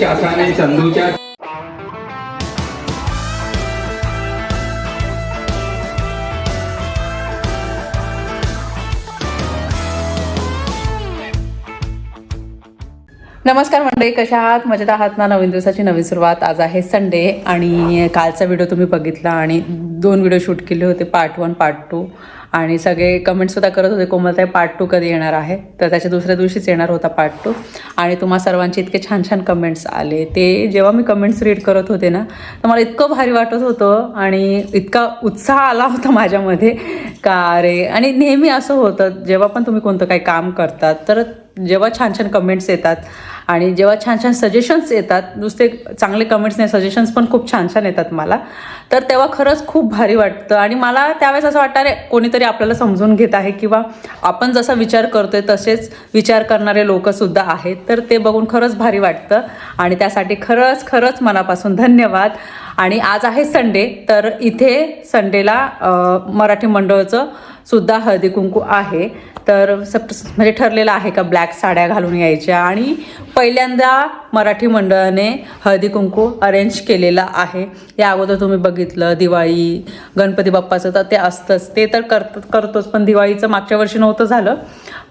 चासाने चंदूच्या नमस्कार मंडळी कशा आहात? मजेत आहात ना? नवीन दिवसाची नवीन सुरुवात. आज आहे संडे आणि कालचा व्हिडिओ तुम्ही बघितला आणि दोन व्हिडिओ शूट केले होते पार्ट वन पार्ट टू आणि सगळे कमेंटसुद्धा करत होते कोमलताई पार्ट टू कधी येणार आहे? तर त्याच्या दुसऱ्या दिवशीच येणार होता पार्ट टू आणि तुम्हा सर्वांचे इतके छान छान कमेंट्स आले. ते जेव्हा मी कमेंट्स रीड करत होते ना तर मला इतकं भारी वाटत होतं आणि इतका उत्साह आला होता माझ्यामध्ये. का रे? आणि नेहमी असं होतं जेव्हा पण तुम्ही कोणतं काही काम करतात तर जेव्हा छान छान कमेंट्स येतात आणि जेव्हा छान छान सजेशन्स येतात नुसते चांगले कमेंट्स नाही सजेशन्स पण खूप छान छान येतात मला. तर तेव्हा खरंच खूप भारी वाटतं आणि मला त्यावेळेस असं वाटतं अरे कोणीतरी आपल्याला समजून घेत आहे किंवा आपण जसा विचार करतोय तसेच विचार करणारे लोकंसुद्धा आहेत. तर ते बघून खरंच भारी वाटतं आणि त्यासाठी खरंच खरंच मनापासून धन्यवाद. आणि आज आहे संडे तर इथे संडेला मराठी मंडळचं सुद्धा हळदी कुंकू आहे. तर सप म्हणजे ठरलेलं आहे का ब्लॅक साड्या घालून यायच्या. आणि पहिल्यांदा मराठी मंडळाने हळदी कुंकू अरेंज केलेलं आहे. या अगोदर तुम्ही बघितलं दिवाळी गणपती बाप्पाचं तर ते असतंच. ते तर करत करतोच. पण दिवाळीचं मागच्या वर्षी नव्हतं झालं.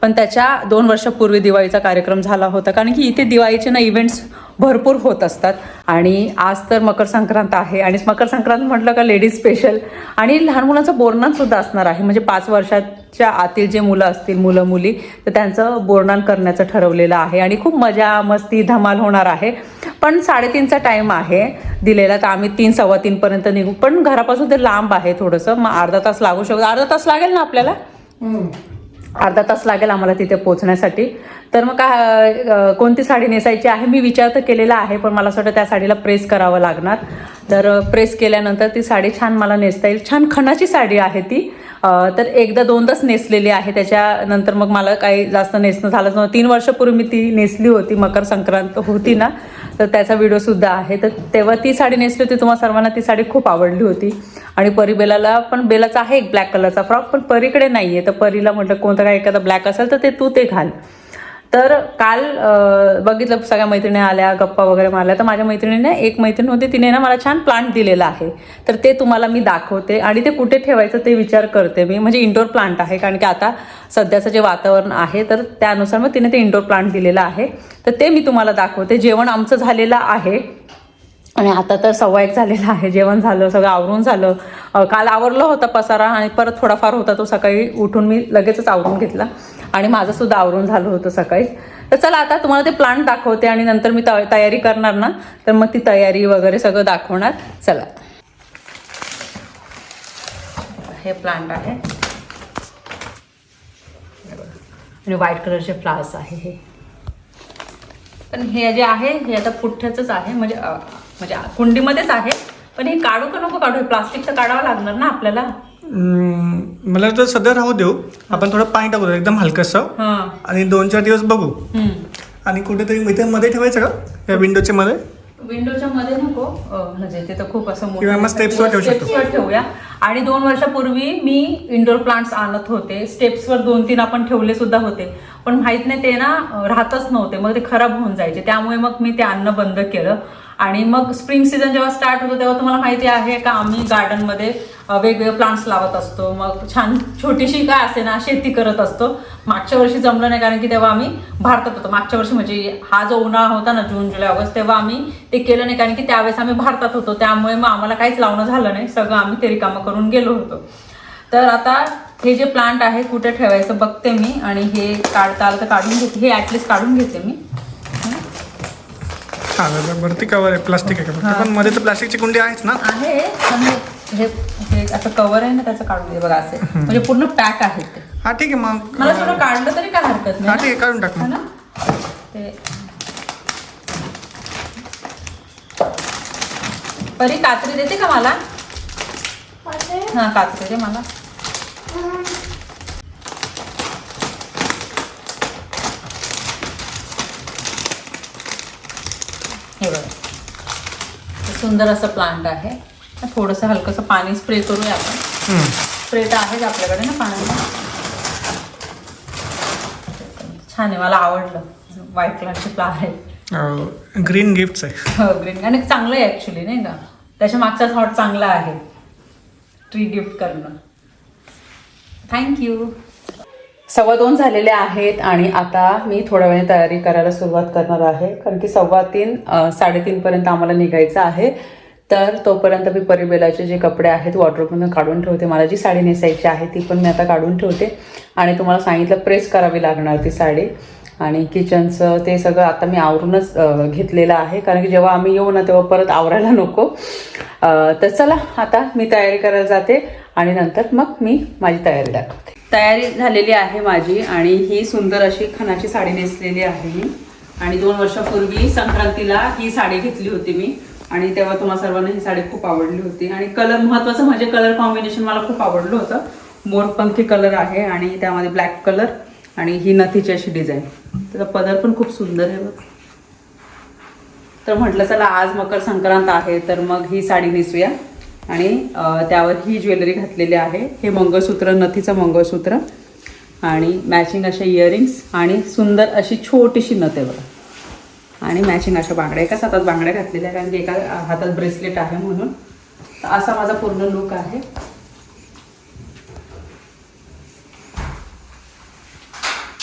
पण त्याच्या दोन वर्षापूर्वी दिवाळीचा कार्यक्रम झाला होता. कारण की इथे दिवाळीचे ना इव्हेंट्स भरपूर होत असतात. आणि आज तर मकर संक्रांत आहे. आणि मकर संक्रांत म्हटलं का लेडीज स्पेशल आणि लहान मुलांचं बोरणानसुद्धा असणार आहे. म्हणजे पाच वर्षाच्या आतील जे मुलं असतील मुलं मुली तर त्यांचं बोरणान करण्याचं ठरवलेलं आहे. आणि खूप मजा मस्ती धमाल होणार आहे. पण साडेतीनचा टाईम आहे दिलेला. तर आम्ही तीन सव्वा तीनपर्यंत निघू. पण घरापासून ते लांब आहे थोडंसं. मग अर्धा तास लागू शकतो. अर्धा तास लागेल ना आपल्याला? हो. अर्धा तास लागेल आम्हाला तिथे पोहोचण्यासाठी. तर मग काय कोणती साडी नेसायची आहे? मी विचार तर केलेला आहे पण मला असं वाटतं त्या साडीला प्रेस करावं लागणार. तर प्रेस केल्यानंतर ती साडी छान मला नेसता येईल. छान खणाची साडी आहे ती. तर एकदा दोनदाच नेसलेली आहे. त्याच्यानंतर मग मला काही जास्त नेसणं झालंच नव्हतं. तीन वर्षापूर्वी मी ती नेसली होती. मकर संक्रांत होती ना. तर त्याचा व्हिडिओसुद्धा आहे. तर तेव्हा ती साडी नेसली होती. तुम्हाला सर्वांना ती साडी खूप आवडली होती. आणि परी बेलाला पण बेलाचा आहे एक ब्लॅक कलरचा फ्रॉक पण परीकडे नाही आहे तर परीला म्हटलं कोणतं काय एखादा ब्लॅक असेल तर ते तू ते घाल. तर काल बघितलं सगळ्या मैत्रिणी आल्या गप्पा वगैरे मारल्या. तर माझ्या मैत्रिणीने एक मैत्रीण होती तिने ना मला छान प्लांट दिलेला आहे. तर ते तुम्हाला मी दाखवते आणि ते कुठे ठेवायचं ते विचार करते मी. म्हणजे इंडोर प्लांट आहे कारण की आता सध्याचं जे वातावरण आहे तर त्यानुसार मग तिने ते इंडोर प्लांट दिलेलं आहे. तर ते मी तुम्हाला दाखवते. जेवण आमचं झालेलं आहे. आणि आता तर सव्वा एक झालेला आहे. जेवण झालं सगळं आवरून झालं. काल आवरलं होता पसारा आणि परत थोडाफार होता तो सकाळी उठून मी लगेचच आवरून घेतला. आणि माझं सुद्धा आवरून झालं होतं सकाळी. तर चला आता तुम्हाला ते प्लांट दाखवते आणि नंतर मी तयारी करणार ना? तर मग ती तयारी वगैरे सगळं दाखवणार. चला. हे प्लांट आहे. आणि व्हाईट कलरचे फ्लावर्स आहे हे. पण हे जे आहे हे आता पुठ्ठ्याचंच आहे. म्हणजे म्हणजे कुंडीमध्येच आहे. पण हे काढू का नको काढू? हे प्लास्टिक तर काढावं लागणार ना आपल्याला? मला तर सध्या राहू देऊ. आपण थोडं पाणी टाकू एकदम हलकंसं. आणि दोन चार दिवस बघू. आणि कुठेतरी इथे मध्ये ठेवायचं का? या विंडोच्या मध्ये? विंडोच्या मध्ये नको. म्हणजे ते तर खूप असं मोठं ठेवू शकतो. ठेवूया. आणि दोन वर्षापूर्वी मी इंडोर प्लांट्स आणत होते. स्टेप्सवर दोन तीन आपण ठेवले सुद्धा होते. पण माहीत नाही ते ना राहतच नव्हते. मग ते खराब होऊन जायचे. त्यामुळे मग मी ते आणणं बंद केलं. आणि मग स्प्रिंग सीझन जेव्हा स्टार्ट होतो तेव्हा तुम्हाला माहिती आहे का आम्ही गार्डनमध्ये वेगवेगळे प्लांट्स लावत असतो. मग छान छोटीशी काय असे ना शेती करत असतो. मागच्या वर्षी जमलं नाही कारण की तेव्हा आम्ही भारतात होतो. मागच्या वर्षी म्हणजे हा जो उन्हाळा होता ना जून जुलै ऑगस्ट तेव्हा आम्ही ते केलं नाही कारण की त्यावेळेस आम्ही भारतात होतो. त्यामुळे मग आम्हाला काहीच लावणं झालं नाही. सगळं आम्ही ते रिकामं करून गेलो होतो. तर आता हे जे प्लांट आहे कुठे ठेवायचं बघते मी. आणि हे काढता आलं तर काढून घेते. हे ॲटलिस्ट काढून घेते मी. हा बरं, वरती कवर आहे प्लास्टिक आहे का? पण मध्ये तर प्लास्टिकची कुंडी आहेच ना? आहे पण हे हे हे असं कवर आहे ना त्याचं काढून दे बघा असे. म्हणजे पूर्ण पॅक आहे ते. हा ठीक आहे मग मला थोडं काढलं तरी काय हरकत हा नाही ठीक आहे काढून टाक है मग. ना? ते. परी कात्री देते का मला? हा कात्री दे मला. हे सुंदर असं प्लांट आहे. थोडंसं हलकंसं पाणी स्प्रे करूया आपण. स्प्रे तर आहेच आपल्याकडे ना पाण्याला छान आहे मला आवडलं. व्हाईट कलरचे फ्लावर आहे ग्रीन गिफ्ट्स आहे. हो ग्रीन आणि चांगलं आहे ॲक्च्युली नाही का? त्याच्या मागचा थॉट चांगला आहे. ट्री गिफ्ट करणं. थँक्यू सव्वा दोन झालेले आहेत आणि आता मी थोड्या वेळाने तयारी करायला सुरुवात करणार आहे. कारण की सव्वा तीन साडेतीनपर्यंत आम्हाला निघायचं आहे. तर तोपर्यंत मी परिबेलाचे जे कपडे आहेत वॉर्ड्रोबमधून काढून ठेवते. मला जी साडी नेसायची आहे ती पण मी आता काढून ठेवते. आणि तुम्हाला सांगितलं प्रेस करावी लागणार ती साडी. आणि किचनचं ते सगळं आता मी आवरूनच घेतलेलं आहे. कारण की जेव्हा आम्ही येऊ ना तेव्हा परत आवरायला नको. तर चला आता मी तयारी करायला जाते. आणि नंतर मग मी माझी तयारी दाखवते. तयारी झालेली आहे माझी आणि ही सुंदर अशी खणाची साडी नेसलेली आहे मी. आणि दोन वर्षापूर्वी संक्रांतीला ही साडी घेतली होती मी. आणि तेव्हा तुम्हा सर्वांना ही साडी खूप आवडली होती. आणि कलर महत्वाचं म्हणजे कलर कॉम्बिनेशन मला खूप आवडलं होतं. मोरपंखी कलर आहे आणि त्यामध्ये ब्लॅक कलर आणि ही नथीची अशी डिझाईन त्याचा पदर पण खूप सुंदर आहे बघ. तर म्हटलं चला आज मकर संक्रांत आहे तर मग ही साडी नेसूया. आणि त्यावर ही ज्वेलरी घातलेली आहे. हे मंगळसूत्र नथीचं मंगळसूत्र आणि मॅचिंग अशा इयरिंग्स आणि सुंदर अशी छोटीशी नथ आहे बघा. आणि मॅचिंग अशा बांगड्या एकाच हातात बांगड्या घातलेल्या कारण की एका हातात ब्रेसलेट आहे म्हणून. तर असा माझा पूर्ण लुक आहे.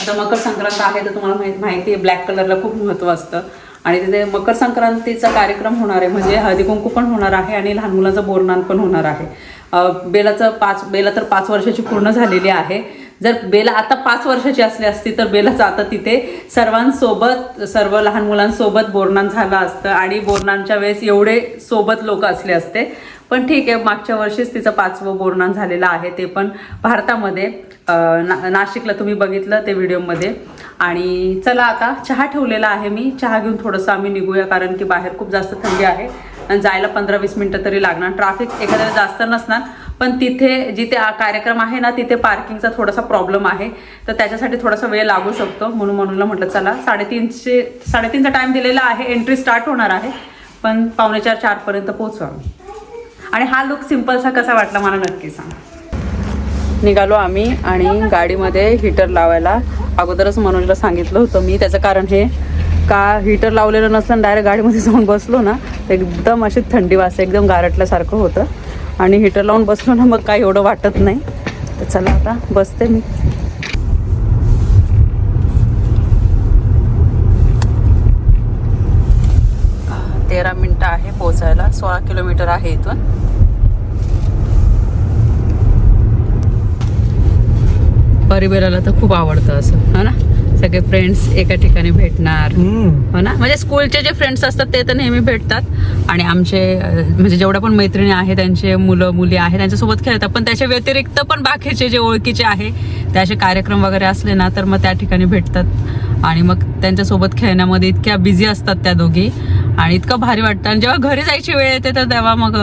आता मकर संक्रांत आहे तर तुम्हाला माहिती आहे ब्लॅक कलरला खूप महत्त्व असतं. आणि तिथे मकर संक्रांतीचा कार्यक्रम होणार आहे. म्हणजे हळदी कुंकू पण होणार आहे आणि लहान मुलाचं बोरनान पण होणार आहे. बेलाचं पाच बेला तर पाच वर्षाची पूर्ण झालेली आहे. जर बेला आता पाच वर्षाची असली असती तर बेलाचं आता तिथे. सर्वांसोबत सर्व लहान मुलांसोबत बोरनान झालं असतं आणि बोरणांच्या वेळेस एवढे सोबत लोक असले असते. पण ठीक आहे मागच्या वर्षीच तिचं पाचवं बोरनान झालेलं आहे ते पण भारतामध्ये. ना नाशिकला तुम्ही बघितलं ते व्हिडिओमध्ये. आणि चला आता चहा ठेवलेला आहे मी. चहा घेऊन थोडंसं आम्ही निघूया कारण की बाहेर खूप जास्त थंडी आहे. आणि जायला पंधरा वीस मिनटं तरी लागणार. ट्रॅफिक एखाद्याला जास्त नसणार पण तिथे जिथे कार्यक्रम आहे ना तिथे पार्किंगचा थोडासा प्रॉब्लेम आहे. तर त्याच्यासाठी थोडासा वेळ लागू शकतो. म्हणून म्हणून म्हटलं चला साडेतीनशे साडेतीनचा टाईम दिलेला आहे. एंट्री स्टार्ट होणार आहे. पण पावणे चार चारपर्यंत पोहोचू आम्ही. आणि हा लुक सिम्पलचा कसा वाटला मला नक्की सांगा. निघालो आम्ही आणि गाडीमध्ये हीटर लावायला. अगोदरच मनोजला सांगितलं होतं मी. त्याचं कारण हे का हीटर लावलेलं नसतं डायरेक्ट गाडीमध्ये जाऊन बसलो ना एकदम अशी थंडी वाजते एकदम गारटल्यासारखं होतं. आणि हीटर लावून बसलो ना मग काही एवढं वाटत नाही. तर चला आता बसते मी. तेरा मिनटं आहे पोचायला सोळा किलोमीटर आहे इथून. परिबेराला तर खूप आवडतं असं. है ना? सगळे फ्रेंड्स एका ठिकाणी भेटणार. हो ना? म्हणजे स्कूलचे जे फ्रेंड्स असतात ते तर नेहमी भेटतात. आणि आमचे म्हणजे जेवढ्या पण मैत्रिणी आहेत त्यांचे मुलं मुली आहेत त्यांच्यासोबत खेळतात. पण त्याच्या व्यतिरिक्त पण बाकीचे जे ओळखीचे आहे ते असे कार्यक्रम वगैरे असले ना तर मग त्या ठिकाणी भेटतात. आणि मग त्यांच्यासोबत खेळण्यामध्ये इतक्या बिझी असतात त्या दोघी. आणि इतकं भारी वाटतं. आणि जेव्हा घरी जायची वेळ येते तर तेव्हा मग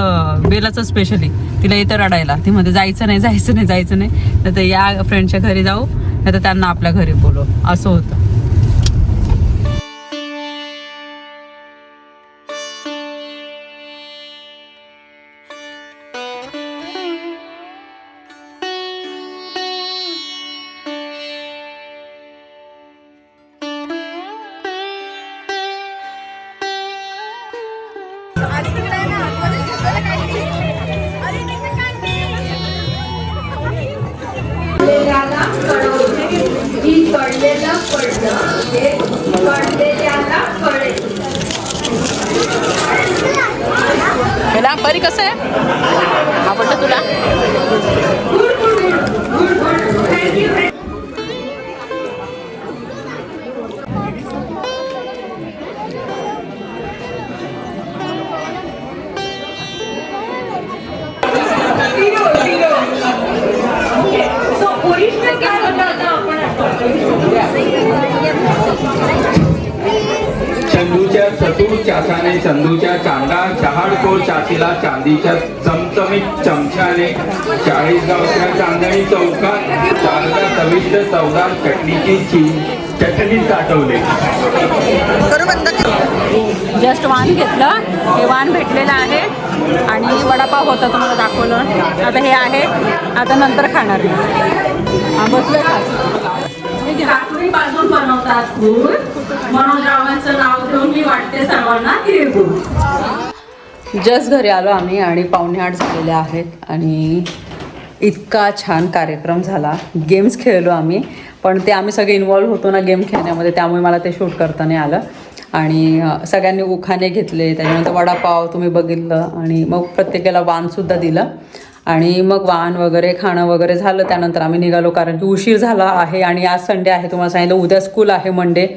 बेलाचं स्पेशली तिला इथं रडायला ती मध्ये जायचं नाही जायचं नाही जायचं नाही. तर या फ्रेंडच्या घरी जाऊ. नाही तर त्यांना आपल्या घरी बोलव. असं होतं. चंदूच्या चतुर चासाने चंदूच्या चांदा चहाडकोर चाचीला चांदीच्या चमचमीत चमच्याने चाळीसगावच्या चांदणी चौकात चांदा चविष्ट चवदार चटणीची ची चटणी साठवले जस्ट वान घेतलं हे वान भेटलेलं आहे आणि वडापाव होता तुम्हाला दाखवलं आता हे आहे आता नंतर खाणार. हा. हे घ्या. तुम्ही बाजून बनवतात मनोज नाव घेऊन मी वाटते सर्वांना जस्ट घरी आलो आम्ही आणि पावणे आठ झालेले आहेत आणि इतका छान कार्यक्रम झाला. गेम्स खेळलो आम्ही पण ते आम्ही सगळे इन्वॉल्व्ह होतो ना गेम खेळण्यामध्ये त्यामुळे मला ते शूट करता नाही आलं. आणि सगळ्यांनी उखाणे घेतले त्याच्यानंतर वडापाव तुम्ही बघितलं आणि मग प्रत्येकाला वाणसुद्धा दिलं. आणि मग वाहन वगैरे खाणं वगैरे झालं. त्यानंतर आम्ही निघालो कारण की उशीर झाला आहे आणि आज संडे आहे. तुम्हाला सांगितलं उद्या स्कूल आहे मंडे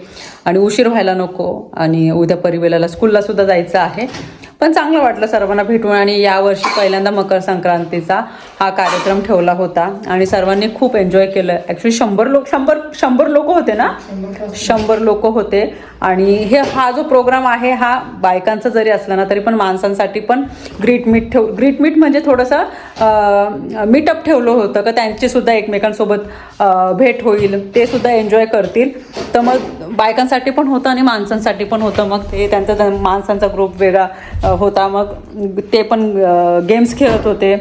आणि उशीर व्हायला नको. आणि उद्या परिवेलाला स्कूलला सुद्धा जायचं आहे. पण चांगलं वाटलं सर्वांना भेटून आणि यावर्षी पहिल्यांदा मकर संक्रांतीचा हा कार्यक्रम ठेवला होता आणि सर्वांनी खूप एन्जॉय केलं. ॲक्च्युली शंभर लोक शंभर शंभर लोक होते ना? शंभर लोक होते. आणि हे हा जो प्रोग्राम आहे हा बायकांचा जरी असला ना तरी पण माणसांसाठी पण ग्रीट मीट ठेव ग्रीट मीट म्हणजे थोडंसं मीटअप ठेवलं होतं. का त्यांची सुद्धा एकमेकांसोबत भेट होईल. ते सुद्धा एन्जॉय करतील. तर मग बायकांसाठी पण होतं आणि माणसांसाठी पण होतं. मग ते त्यांचा माणसांचा ग्रुप वेगळा होता. मग ते पण गेम्स खेळत होते.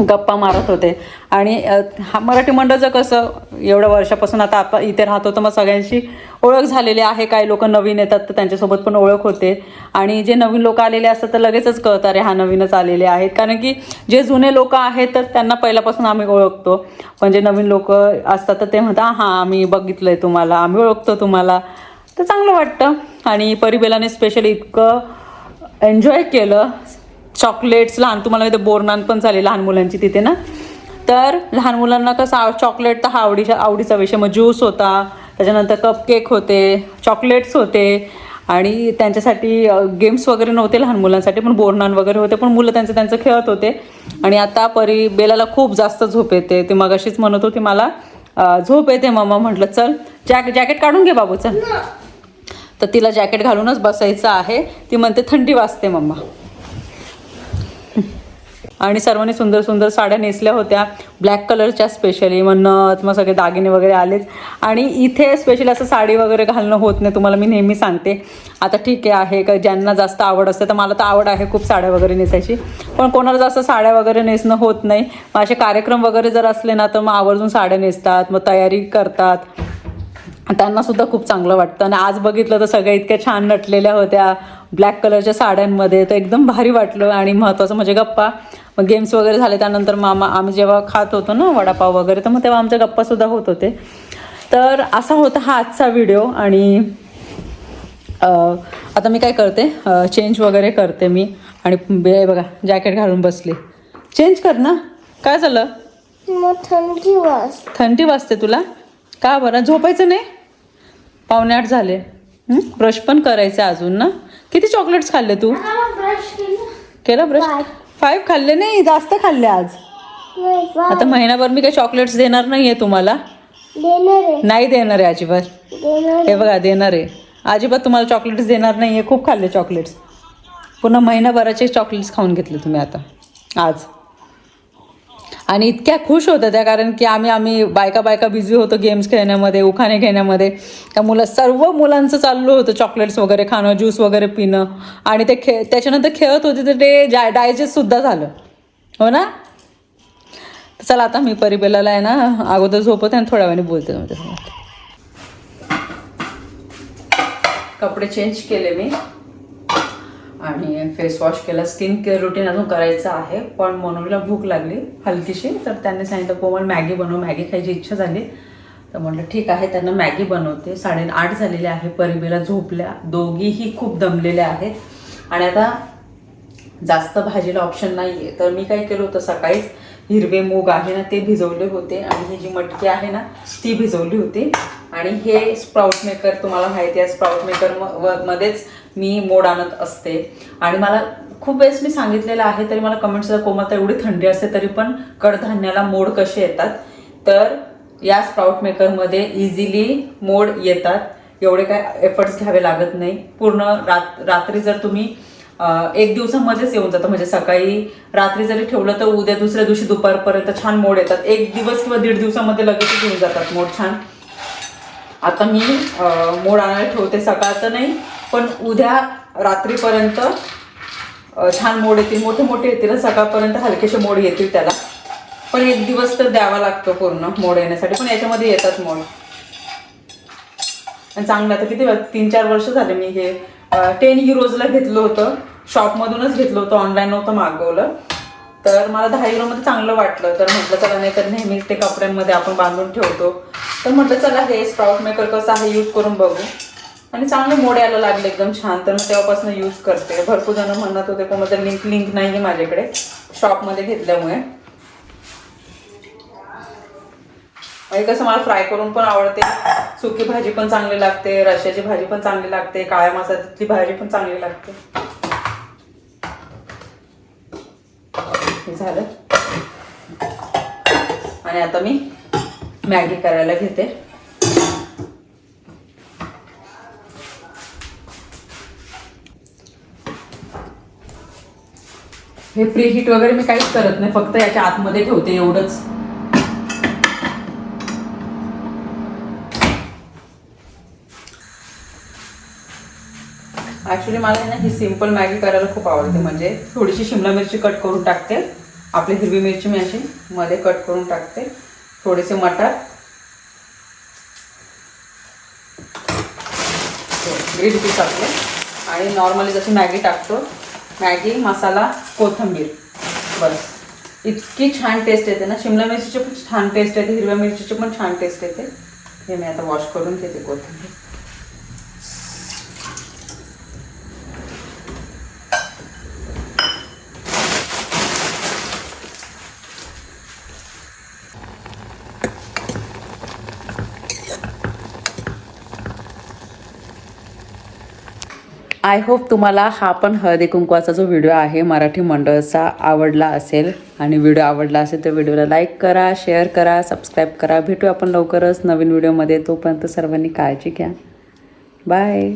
गप्पा मारत होते. आणि हा मराठी मंडळचं कसं एवढ्या वर्षापासून आता आपण इथे राहतो तर मग सगळ्यांशी ओळख झालेली आहे. काही लोक नवीन येतात तर त्यांच्यासोबत पण ओळख होते. आणि जे नवीन लोक आलेले असतात तर लगेचच कळतं अरे हा नवीनच आलेले आहेत. कारण की जे जुने लोक आहेत तर त्यांना पहिल्यापासून आम्ही ओळखतो. पण जे नवीन लोक असतात तर ते म्हणतात हां आम्ही बघितलं आहे तुम्हाला आम्ही ओळखतो तुम्हाला. तर चांगलं वाटतं. आणि परिबेलाने स्पेशली इतकं एन्जॉय केलं. चॉकलेट्स लहान तुम्हाला इथे बोरनान पण चालेल लहान मुलांची तिथे ना. तर लहान मुलांना कसं चॉकलेट तर हा आवडीचा आवडीचा विषय. मग ज्यूस होता त्याच्यानंतर कपकेक होते चॉकलेट्स होते. आणि त्यांच्यासाठी गेम्स वगैरे नव्हते लहान मुलांसाठी पण बोरनान वगैरे होते. पण मुलं त्यांचं त्यांचं खेळत होते. आणि आता परी बेलाला खूप जास्त झोप येते. ते मगाशीच म्हणत होती मला झोप येते मम्मा. म्हटलं चल जॅक जॅकेट काढून घे बाबू चल. तर तिला जॅकेट घालूनच बसायचं आहे. ती म्हणते थंडी वाजते मम्मा. आणि सर्वांनी सुंदर सुंदर साड्या नेसल्या होत्या. ब्लॅक कलरच्या स्पेशली मग मग सगळे दागिने वगैरे आलेच. आणि इथे स्पेशली असं साडी वगैरे घालणं होत नाही तुम्हाला मी नेहमी सांगते. आता ठीक आहे आहे का ज्यांना जास्त आवड असते तर मला तर आवड आहे खूप साड्या वगैरे नेसायची. पण कोणाला जास्त साड्या वगैरे नेसणं होत नाही. मग असे कार्यक्रम वगैरे जर असले ना तर मग आवर्जून साड्या नेसतात मग तयारी करतात. त्यांना सुद्धा खूप चांगलं वाटतं. आणि आज बघितलं तर सगळ्या इतक्या छान नटलेल्या होत्या. ब्लॅक कलरच्या साड्यांमध्ये तर एकदम भारी वाटलं आणि महत्त्वाचं म्हणजे गप्पा. मग गेम्स वगैरे झाले त्यानंतर मामा आम्ही जेव्हा खात होतो ना वडापाव वगैरे तर मग तेव्हा आमच्या गप्पासुद्धा होत होते. तर असा होता हा आजचा व्हिडिओ आणि अं, आता मी काय करते चेंज वगैरे करते मी आणि बघा जॅकेट घालून बसले. चेंज कर ना. काय झालं? थंडी वाज थंडी वाजते तुला? का बरं? झोपायचं नाही? पावणे आठ झाले. ब्रश पण करायचं अजून ना. किती चॉकलेट्स खाल्ले तू? ब्रश केलं. ब्रश. फाईव्ह खाल्ले नाही जास्त खाल्ले आज. नाही आता महिनाभर मी काही चॉकलेट्स देणार नाहीये तुम्हाला. आहे. नाही देणार आहे अजिबात. हे बघा देणार आहे. अजिबात तुम्हाला चॉकलेट्स देणार नाहीये खूप खाल्ले चॉकलेट्स पुन्हा महिनाभराचे चॉकलेट्स खाऊन घेतले तुम्ही आता आज. आणि इतक्या खुश होत्या त्या कारण की आम्ही आम्ही बायका बायका बिझी होतो गेम्स खेळण्यामध्ये उखाणे घेण्यामध्ये. त्या मुलं सर्व मुलांचं चाललं होतं चॉकलेट्स वगैरे खाणं ज्यूस वगैरे पिणं. आणि ते खे त्याच्यानंतर खेळत होते तर ते डाय डायजेस्टसुद्धा झालं. हो ना? चला आता मी परिबेलाला आहे ना अगोदर झोपते आणि थोड्या वेळाने बोलते तुमच्यासोबत कपडे चेंज केले मी. आणि फेस वॉश केला. स्किन केअर रुटीन अजून करायचं आहे पण मनोला भूक लागली हलकीशी. तर त्यांनी सांगितलं कोमल मॅगी बनव मॅगी खायची इच्छा झाली. तर म्हटलं ठीक आहे. त्यांना मॅगी बनवते. साडेआठ झालेले आहे परिबेला झोपल्या. दोघीही खूप दमलेल्या आहेत. आणि आता जास्त भाजीला ऑप्शन नाही आहे तर मी काय केलं होतं सकाळीच हिरवे मूग आहे ना ते भिजवले होते. आणि ही जी मटकी आहे ना ती भिजवली होती. आणि हे स्प्राऊट मेकर तुम्हाला माहिती आहे स्प्राऊट मेकर म- व- मध्येच मी मोड आणत असते. आणि मला खूप वेळेस मी सांगितलेलं आहे तरी मला कमेंट्स कोमलता एवढी थंडी असते तरी पण कडधान्याला मोड कसे येतात? तर या स्प्राउट मेकरमध्ये इझिली मोड येतात. एवढे काय एफर्ट्स घ्यावे लागत नाही. पूर्ण रात रात्री जर तुम्ही एक दिवसामध्येच येऊन जातं म्हणजे सकाळी रात्री जरी ठेवलं तर उद्या दुसऱ्या दिवशी दुपारपर्यंत छान मोड येतात. एक दिवस किंवा दीड दिवसामध्ये लगेच येऊन जातात मोड छान. आता मी मोड आणायला ठेवते सकाळचं नाही पण उद्या रात्रीपर्यंत छान मोड येतील. मोठे मोठे येतील. सकाळपर्यंत हलकेसे मोड येतील त्याला. पण एक दिवस तर द्यावा लागतो पूर्ण मोड येण्यासाठी. पण याच्यामध्ये येतात मोड. आणि चांगलं आता किती तीन चार वर्ष झाले मी हे टेन युरोजला घेतलं होतं. शॉपमधूनच घेतलं होतं. ऑनलाईन नव्हतं मागवलं. तर मला दहा युरोमध्ये चांगलं वाटलं. तर म्हटलं चला नाही तर नेहमीच ते कपड्यांमध्ये आपण बांधून ठेवतो. तर म्हटलं चला हे स्प्राउट मेकर कसं आहे यूज करून बघू. आणि चांगले मोड यायला लागले एकदम छान. तर मग तेव्हापासून यूज करते. भरपूर जण म्हणत होते कोणाचं लिंक लिंक नाही आहे माझ्याकडे. शॉपमध्ये घेतल्यामुळे. आणि कसं मला फ्राय करून पण आवडते. सुकी भाजी पण चांगली लागते रश्याची भाजी पण चांगली लागते काळ्या मसाल्यातली भाजी पण चांगली लागते. हे झालं. आणि आता मी मॅगी करायला घेते. हे प्री हीट वगैरे मी काहीच करत नाही फक्त याच्या आतमध्ये ठेवते एवढंच. ॲक्च्युली मला ना ही सिंपल मॅगी करायला खूप आवडते. म्हणजे थोडीशी शिमला मिरची कट करून टाकते. आपली हिरवी मिरची मी अशी मध्ये कट करून टाकते. थोडेसे मटार. ग्रीन पीस आपले आणि नॉर्मली जशी मॅगी टाकतो मॅगी मसाला कोथिंबीर. बस. इतकी छान टेस्ट येते ना. शिमला मिरचीची पण छान टेस्ट येते हिरव्या मिरचीची पण छान टेस्ट येते. हे मी आता वॉश करून घेते कोथिंबीर. आय होप तुम्हाला हा पण हळदी कुंकवाचा जो व्हिडिओ आहे मराठी मंडळचा आवडला असेल आणि व्हिडिओ आवडला असेल तर व्हिडिओला लाईक करा शेअर करा सबस्क्राईब करा. भेटू आपण लवकरच नवीन व्हिडिओमध्ये तोपर्यंत सर्वांनी काळजी घ्या. बाय